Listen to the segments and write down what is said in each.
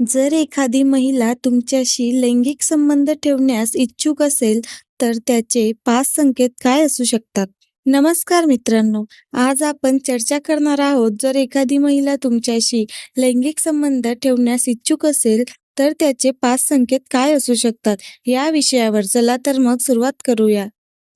जर एखादी महिला तुमच्याशी लैंगिक संबंध ठेवण्यास इच्छुक असेल तर त्याचे पाच संकेत काय असू शकतात? नमस्कार मित्रांनो आज आपण चर्चा करणार आहोत जर एखादी महिला तुमच्याशी लैंगिक संबंध ठेवण्यास इच्छुक असेल तर त्याचे पाच संकेत काय असू शकतात? या विषयावर चला तर मग सुरुवात करूया.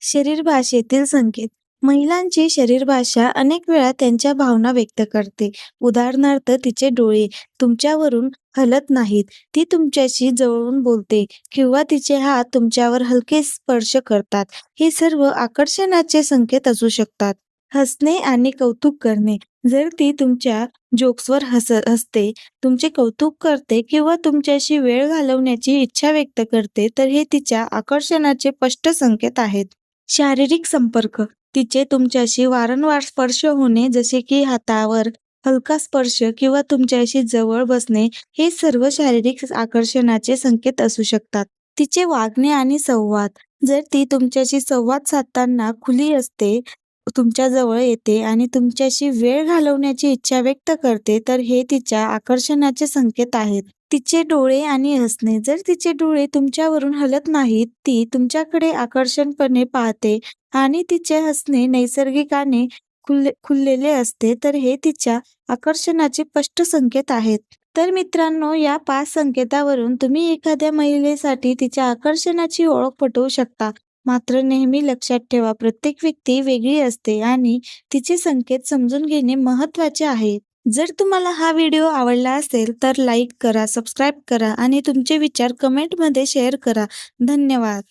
शरीर भाषेतील संकेत. महिलांची शरीरभाषा अनेक वेळा त्यांच्या भावना व्यक्त करते. उदाहरणार्थ तिचे डोळे तुमच्यावरून हलत नाहीत. ती तुमच्याशी जवळून बोलते किंवा तिचे हात तुमच्यावर हलके स्पर्श करतात. हे सर्व आकर्षणाचे संकेत असू शकतात. हसणे आणि कौतुक करणे. जर ती तुमच्या जोक्सवर हस हसते तुमचे कौतुक करते किंवा तुमच्याशी वेळ घालवण्याची इच्छा व्यक्त करते तर हे तिच्या आकर्षणाचे स्पष्ट संकेत आहेत. शारीरिक संपर्क. तिचे तुमच्याशी वारंवार स्पर्श होणे जसे की हातावर हलका स्पर्श किंवा तुमच्याशी जवळ बसणे हे सर्व शारीरिक आकर्षणाचे संकेत असू शकतात. तिचे वागणे आणि संवाद. जर ती तुमच्याशी संवाद साधताना खुली असते तुमच्या जवळ येते आणि तुमच्याशी वेळ घालवण्याची इच्छा व्यक्त करते तर हे तिच्या आकर्षणाचे संकेत आहेत. तिचे डोळे आणि हसणे जर तिचे डोळे तुमच्यावरून हलत नाहीत ती तुमच्याकडे आकर्षणपणे पाहते आणि तिचे हसणे नैसर्गिकाने खुल्ले खुललेले असते तर हे तिच्या आकर्षणाचे स्पष्ट संकेत आहेत. तर मित्रांनो या पाच संकेतावरून तुम्ही एखाद्या महिलेसाठी तिच्या आकर्षणाची ओळख पटवू शकता. मात्र नेहमी लक्षात ठेवा प्रत्येक व्यक्ती वेगळी असते आणि तिचे संकेत समजून घेणे महत्त्वाचे आहे. जर तुम्हाला हा व्हिडिओ आवडला असेल तर लाईक करा सबस्क्राईब करा आणि तुमचे विचार कमेंटमध्ये शेअर करा. धन्यवाद.